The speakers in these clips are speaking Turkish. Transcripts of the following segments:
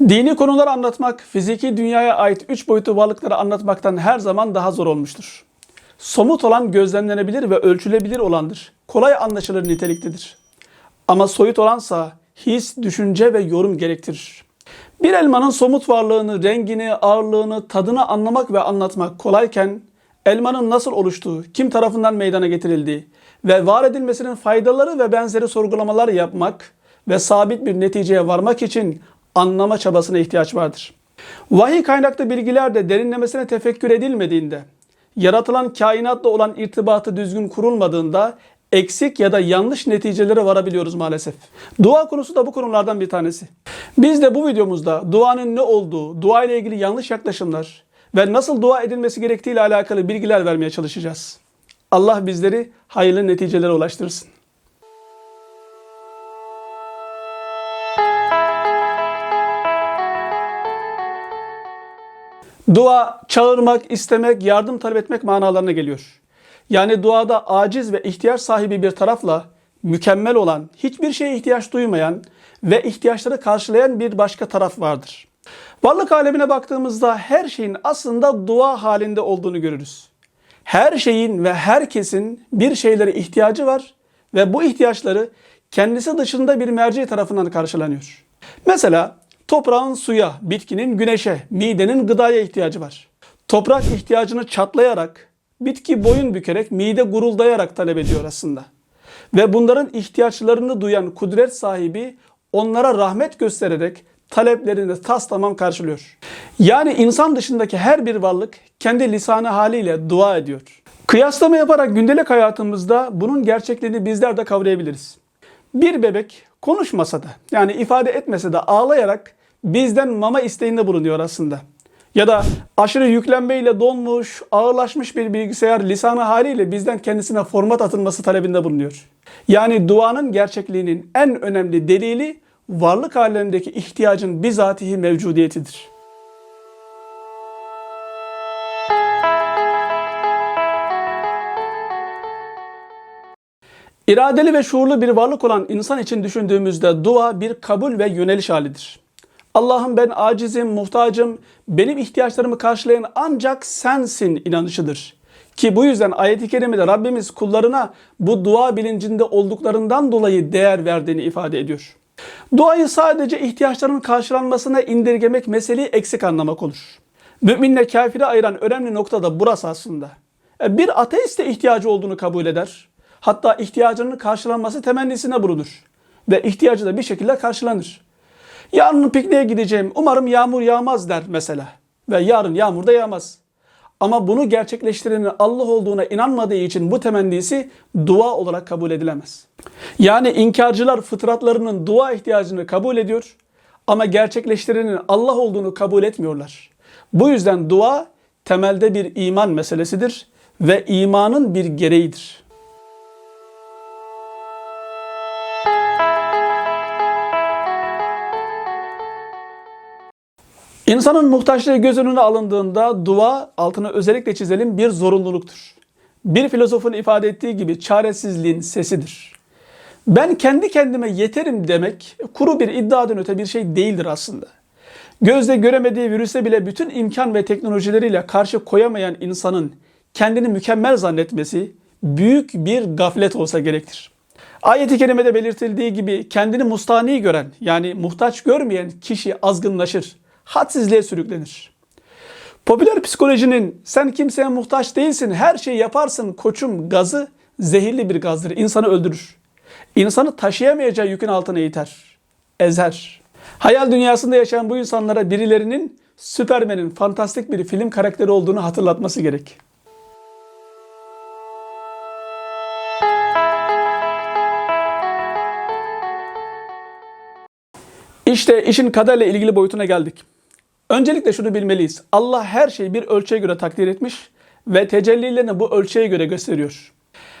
Dini konular anlatmak, fiziki dünyaya ait üç boyutlu varlıkları anlatmaktan her zaman daha zor olmuştur. Somut olan gözlemlenebilir ve ölçülebilir olandır. Kolay anlaşılır niteliktedir. Ama soyut olansa his, düşünce ve yorum gerektirir. Bir elmanın somut varlığını, rengini, ağırlığını, tadını anlamak ve anlatmak kolayken elmanın nasıl oluştuğu, kim tarafından meydana getirildiği ve var edilmesinin faydaları ve benzeri sorgulamalar yapmak ve sabit bir neticeye varmak için anlama çabasına ihtiyaç vardır. Vahiy kaynaklı bilgiler de derinlemesine tefekkür edilmediğinde, yaratılan kainatla olan irtibatı düzgün kurulmadığında eksik ya da yanlış neticelere varabiliyoruz maalesef. Dua konusu da bu konulardan bir tanesi. Biz de bu videomuzda duanın ne olduğu, dua ile ilgili yanlış yaklaşımlar ve nasıl dua edilmesi gerektiği ile alakalı bilgiler vermeye çalışacağız. Allah bizleri hayırlı neticelere ulaştırsın. Dua, çağırmak, istemek, yardım talep etmek manalarına geliyor. Yani duada aciz ve ihtiyaç sahibi bir tarafla mükemmel olan, hiçbir şeye ihtiyaç duymayan ve ihtiyaçları karşılayan bir başka taraf vardır. Varlık alemine baktığımızda her şeyin aslında dua halinde olduğunu görürüz. Her şeyin ve herkesin bir şeylere ihtiyacı var ve bu ihtiyaçları kendisi dışında bir merci tarafından karşılanıyor. Mesela toprağın suya, bitkinin güneşe, midenin gıdaya ihtiyacı var. Toprak ihtiyacını çatlayarak, bitki boyun bükerek, mide guruldayarak talep ediyor aslında. Ve bunların ihtiyaçlarını duyan kudret sahibi onlara rahmet göstererek taleplerini tas tamam karşılıyor. Yani insan dışındaki her bir varlık kendi lisanı haliyle dua ediyor. Kıyaslama yaparak gündelik hayatımızda bunun gerçekliğini bizler de kavrayabiliriz. Bir bebek konuşmasa da yani ifade etmese de ağlayarak bizden mama isteğinde bulunuyor aslında. Ya da aşırı yüklenmeyle donmuş, ağırlaşmış bir bilgisayar lisanı haliyle bizden kendisine format atılması talebinde bulunuyor. Yani duanın gerçekliğinin en önemli delili varlık alemindeki ihtiyacın bizatihi mevcudiyetidir. İradeli ve şuurlu bir varlık olan insan için düşündüğümüzde dua bir kabul ve yöneliş halidir. Allah'ım ben acizim, muhtacım, benim ihtiyaçlarımı karşılayan ancak sensin inanışıdır. Ki bu yüzden ayet-i kerimede Rabbimiz kullarına bu dua bilincinde olduklarından dolayı değer verdiğini ifade ediyor. Duayı sadece ihtiyaçların karşılanmasına indirgemek meseleyi eksik anlamak olur. Müminle kafiri ayıran önemli nokta da burası aslında. E, Bir ateist de ihtiyacı olduğunu kabul eder. Hatta ihtiyacının karşılanması temennisine bulunur. Ve ihtiyacı da bir şekilde karşılanır. Yarın pikniğe gideceğim. Umarım yağmur yağmaz der mesela. Ve yarın yağmur da yağmaz. Ama bunu gerçekleştirenin Allah olduğuna inanmadığı için bu temennisi dua olarak kabul edilemez. Yani inkarcılar fıtratlarının dua ihtiyacını kabul ediyor ama gerçekleştirenin Allah olduğunu kabul etmiyorlar. Bu yüzden dua temelde bir iman meselesidir ve imanın bir gereğidir. İnsanın muhtaçlığı göz önüne alındığında dua altını özellikle çizelim bir zorunluluktur. Bir filozofun ifade ettiği gibi çaresizliğin sesidir. Ben kendi kendime yeterim demek kuru bir iddiadan öte bir şey değildir aslında. Gözle göremediği virüse bile bütün imkan ve teknolojileriyle karşı koyamayan insanın kendini mükemmel zannetmesi büyük bir gaflet olsa gerektir. Ayet-i kerimede belirtildiği gibi kendini mustani gören yani muhtaç görmeyen kişi azgınlaşır hadsizliğe sürüklenir. Popüler psikolojinin sen kimseye muhtaç değilsin, her şeyi yaparsın koçum gazı zehirli bir gazdır. İnsanı öldürür. İnsanı taşıyamayacağı yükün altına iter. Ezer. Hayal dünyasında yaşayan bu insanlara birilerinin Süpermen'in fantastik bir film karakteri olduğunu hatırlatması gerek. İşte işin kaderle ilgili boyutuna geldik. Öncelikle şunu bilmeliyiz. Allah her şeyi bir ölçüye göre takdir etmiş ve tecellilerini bu ölçüye göre gösteriyor.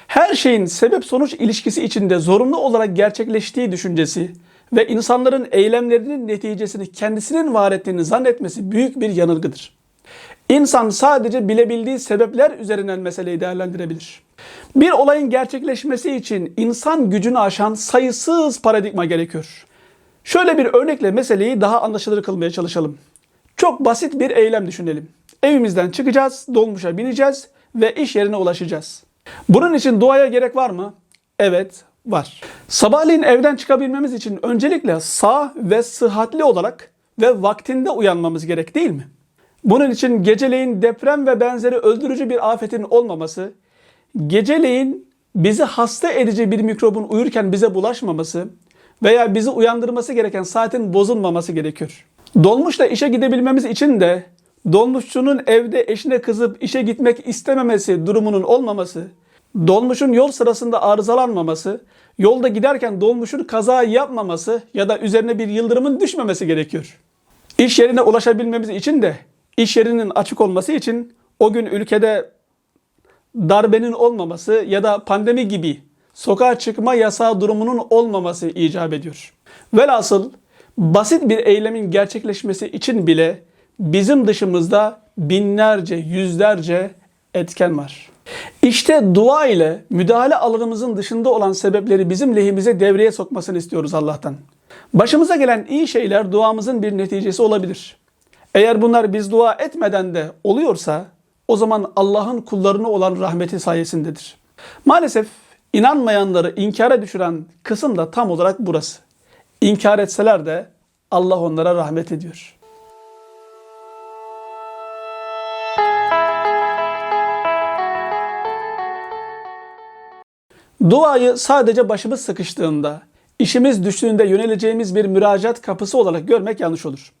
Her şeyin sebep sonuç ilişkisi içinde zorunlu olarak gerçekleştiği düşüncesi ve insanların eylemlerinin neticesini kendisinin var ettiğini zannetmesi büyük bir yanılgıdır. İnsan sadece bilebildiği sebepler üzerinden meseleyi değerlendirebilir. Bir olayın gerçekleşmesi için insan gücünü aşan sayısız paradigma gerekiyor. Şöyle bir örnekle meseleyi daha anlaşılır kılmaya çalışalım. Çok basit bir eylem düşünelim. Evimizden çıkacağız, dolmuşa bineceğiz ve iş yerine ulaşacağız. Bunun için duaya gerek var mı? Evet, var. Sabahleyin evden çıkabilmemiz için öncelikle sağ ve sıhhatli olarak ve vaktinde uyanmamız gerek değil mi? Bunun için geceleyin deprem ve benzeri öldürücü bir afetin olmaması, geceleyin bizi hasta edici bir mikrobun uyurken bize bulaşmaması veya bizi uyandırması gereken saatin bozulmaması gerekiyor. Dolmuşla işe gidebilmemiz için de dolmuşçunun evde eşine kızıp işe gitmek istememesi durumunun olmaması, dolmuşun yol sırasında arızalanmaması, yolda giderken dolmuşun kaza yapmaması ya da üzerine bir yıldırımın düşmemesi gerekiyor. İş yerine ulaşabilmemiz için de iş yerinin açık olması için o gün ülkede darbenin olmaması ya da pandemi gibi sokağa çıkma yasağı durumunun olmaması icap ediyor. Velhasıl basit bir eylemin gerçekleşmesi için bile bizim dışımızda binlerce, yüzlerce etken var. İşte dua ile müdahale alanımızın dışında olan sebepleri bizim lehimize devreye sokmasını istiyoruz Allah'tan. Başımıza gelen iyi şeyler duamızın bir neticesi olabilir. Eğer bunlar biz dua etmeden de oluyorsa o zaman Allah'ın kullarına olan rahmeti sayesindedir. Maalesef inanmayanları inkara düşüren kısım da tam olarak burası. İnkar etseler de Allah onlara rahmet ediyor. Duayı sadece başımız sıkıştığında, işimiz düştüğünde yöneleceğimiz bir müracaat kapısı olarak görmek yanlış olur.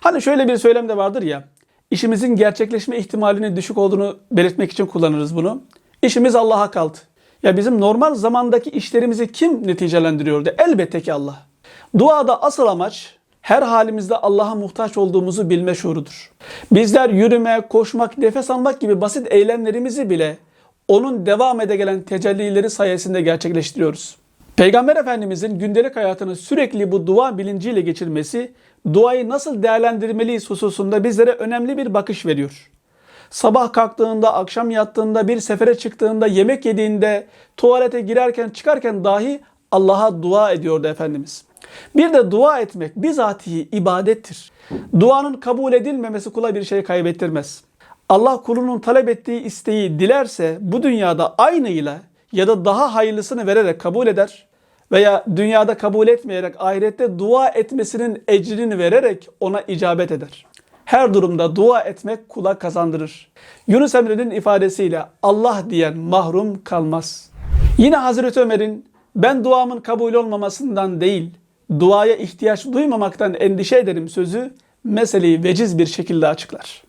Hani şöyle bir söylem de vardır ya, işimizin gerçekleşme ihtimalinin düşük olduğunu belirtmek için kullanırız bunu. İşimiz Allah'a kaldı. Ya bizim normal zamandaki işlerimizi kim neticelendiriyordu? Elbette ki Allah. Duada asıl amaç her halimizde Allah'a muhtaç olduğumuzu bilme şuurudur. Bizler yürüme, koşmak, nefes almak gibi basit eylemlerimizi bile onun devam ede gelen tecellileri sayesinde gerçekleştiriyoruz. Peygamber Efendimizin gündelik hayatını sürekli bu dua bilinciyle geçirmesi, duayı nasıl değerlendirmeliyiz hususunda bizlere önemli bir bakış veriyor. Sabah kalktığında, akşam yattığında, bir sefere çıktığında, yemek yediğinde, tuvalete girerken, çıkarken dahi Allah'a dua ediyordu Efendimiz. Bir de dua etmek bizatihi ibadettir. Duanın kabul edilmemesi kula bir şey kaybettirmez. Allah kulunun talep ettiği isteği dilerse bu dünyada aynıyla ya da daha hayırlısını vererek kabul eder veya dünyada kabul etmeyerek ahirette dua etmesinin ecrini vererek ona icabet eder. Her durumda dua etmek kula kazandırır. Yunus Emre'nin ifadesiyle Allah diyen mahrum kalmaz. Yine Hazreti Ömer'in ben duamın kabul olmamasından değil, duaya ihtiyaç duymamaktan endişe ederim sözü meseleyi veciz bir şekilde açıklar.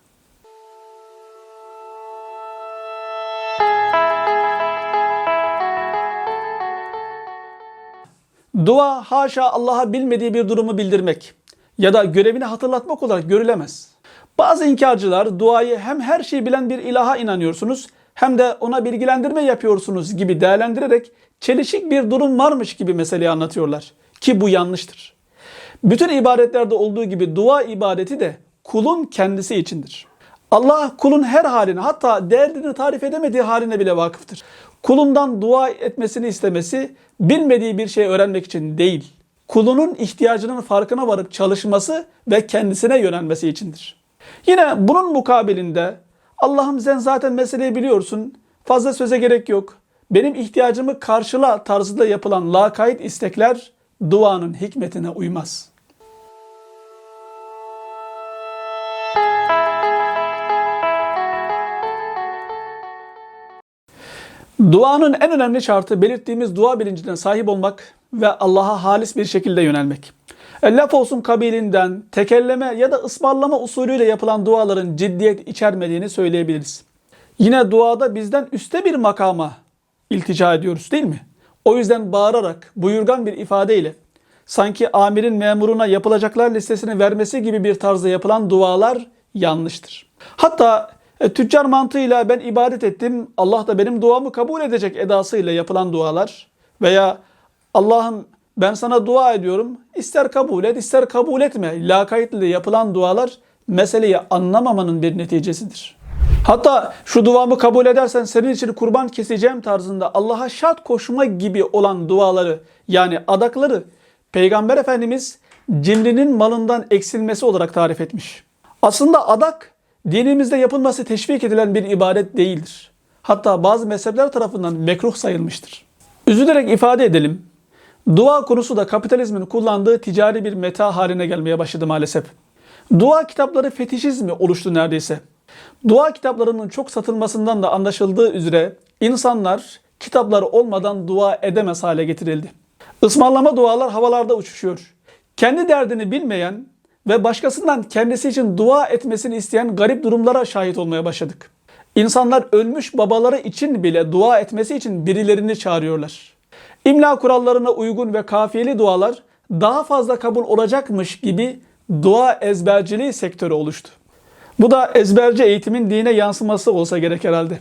Dua haşa Allah'a bilmediği bir durumu bildirmek ya da görevini hatırlatmak olarak görülemez. Bazı inkarcılar duayı hem her şeyi bilen bir ilaha inanıyorsunuz hem de ona bilgilendirme yapıyorsunuz gibi değerlendirerek çelişik bir durum varmış gibi meseleyi anlatıyorlar. Ki bu yanlıştır. Bütün ibadetlerde olduğu gibi dua ibadeti de kulun kendisi içindir. Allah kulun her haline hatta derdini tarif edemediği haline bile vakıftır. Kulundan dua etmesini istemesi bilmediği bir şey öğrenmek için değil. Kulunun ihtiyacının farkına varıp çalışması ve kendisine yönelmesi içindir. Yine bunun mukabilinde Allah'ım sen zaten meseleyi biliyorsun. Fazla söze gerek yok. Benim ihtiyacımı karşıla tarzında yapılan lakayt istekler duanın hikmetine uymaz. Duanın en önemli şartı belirttiğimiz dua bilincine sahip olmak ve Allah'a halis bir şekilde yönelmek. E, laf olsun kabilinden, tekelleme ya da ısmarlama usulüyle yapılan duaların ciddiyet içermediğini söyleyebiliriz. Yine duada bizden üste bir makama iltica ediyoruz değil mi? O yüzden bağırarak, buyurgan bir ifadeyle sanki amirin memuruna yapılacaklar listesini vermesi gibi bir tarzda yapılan dualar yanlıştır. Hatta e, tüccar mantığıyla ben ibadet ettim, Allah da benim duamı kabul edecek edasıyla yapılan dualar veya Allah'ım ben sana dua ediyorum, ister kabul et, ister kabul etme, lakaytle yapılan dualar meseleyi anlamamanın bir neticesidir. Hatta şu duamı kabul edersen senin için kurban keseceğim tarzında Allah'a şart koşma gibi olan duaları yani adakları Peygamber Efendimiz cimrinin malından eksilmesi olarak tarif etmiş. Aslında adak dinimizde yapılması teşvik edilen bir ibadet değildir. Hatta bazı mezhepler tarafından mekruh sayılmıştır. Üzülerek ifade edelim. Dua konusu da kapitalizmin kullandığı ticari bir meta haline gelmeye başladı maalesef. Dua kitapları fetişizmi oluştu neredeyse. Dua kitaplarının çok satılmasından da anlaşıldığı üzere insanlar kitapları olmadan dua edemez hale getirildi. Ismarlama dualar havalarda uçuşuyor. Kendi derdini bilmeyen ve başkasından kendisi için dua etmesini isteyen garip durumlara şahit olmaya başladık. İnsanlar ölmüş babaları için bile dua etmesi için birilerini çağırıyorlar. İmla kurallarına uygun ve kafiyeli dualar daha fazla kabul olacakmış gibi dua ezberciliği sektörü oluştu. Bu da ezberci eğitimin dine yansıması olsa gerek herhalde.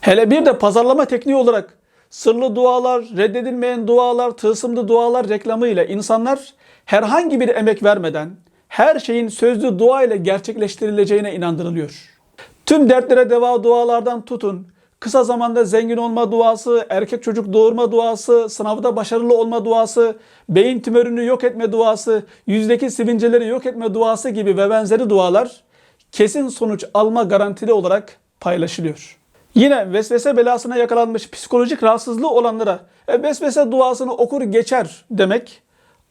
Hele bir de pazarlama tekniği olarak sırlı dualar, reddedilmeyen dualar, tılsımlı dualar reklamıyla insanlar herhangi bir emek vermeden her şeyin sözlü dua ile gerçekleştirileceğine inandırılıyor. Tüm dertlere deva dualardan tutun, kısa zamanda zengin olma duası, erkek çocuk doğurma duası, sınavda başarılı olma duası, beyin tümörünü yok etme duası, yüzdeki sivilceleri yok etme duası gibi ve benzeri dualar kesin sonuç alma garantili olarak paylaşılıyor. Yine vesvese belasına yakalanmış psikolojik rahatsızlığı olanlara e, vesvese duasını okur geçer demek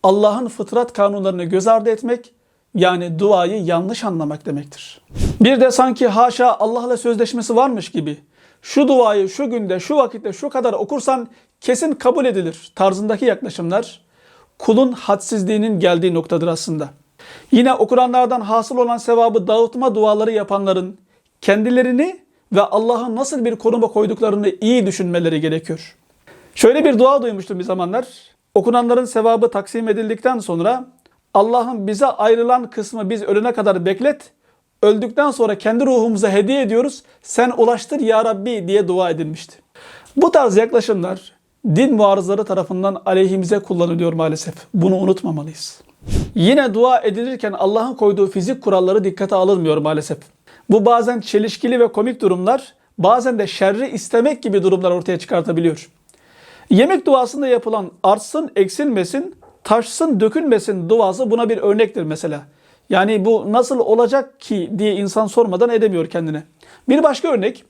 Allah'ın fıtrat kanunlarını göz ardı etmek yani duayı yanlış anlamak demektir. Bir de sanki haşa Allah'la sözleşmesi varmış gibi şu duayı şu günde şu vakitte şu kadar okursan kesin kabul edilir tarzındaki yaklaşımlar kulun hadsizliğinin geldiği noktadır aslında. Yine okuranlardan hasıl olan sevabı dağıtma duaları yapanların kendilerini ve Allah'ın nasıl bir konuma koyduklarını iyi düşünmeleri gerekiyor. Şöyle bir dua duymuştum bir zamanlar. Okunanların sevabı taksim edildikten sonra Allah'ın bize ayrılan kısmı biz ölene kadar beklet. Öldükten sonra kendi ruhumuza hediye ediyoruz. Sen ulaştır ya Rabbi diye dua edilmişti. Bu tarz yaklaşımlar din muarızları tarafından aleyhimize kullanılıyor maalesef. Bunu unutmamalıyız. Yine dua edilirken Allah'ın koyduğu fizik kuralları dikkate alınmıyor maalesef. Bu bazen çelişkili ve komik durumlar, bazen de şerri istemek gibi durumlar ortaya çıkartabiliyor. Yemek duasında yapılan artsın, eksilmesin, taşsın, dökülmesin duası buna bir örnektir mesela. Yani bu nasıl olacak ki diye insan sormadan edemiyor kendine. Bir başka örnek,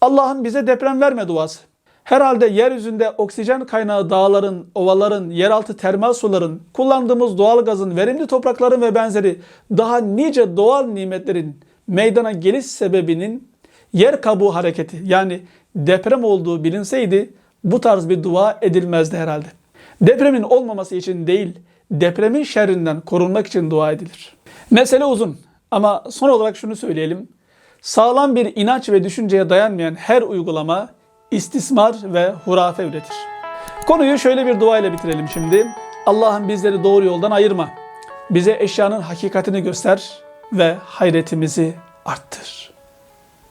Allah'ın bize deprem verme duası. Herhalde yeryüzünde oksijen kaynağı dağların, ovaların, yeraltı termal suların, kullandığımız doğal gazın, verimli toprakların ve benzeri daha nice doğal nimetlerin meydana geliş sebebinin yer kabuğu hareketi yani deprem olduğu bilinseydi bu tarz bir dua edilmezdi herhalde. Depremin olmaması için değil, depremin şerrinden korunmak için dua edilir. Mesele uzun ama son olarak şunu söyleyelim. Sağlam bir inanç ve düşünceye dayanmayan her uygulama istismar ve hurafe üretir. Konuyu şöyle bir dua ile bitirelim şimdi. Allah'ım bizleri doğru yoldan ayırma. Bize eşyanın hakikatini göster ve hayretimizi arttır.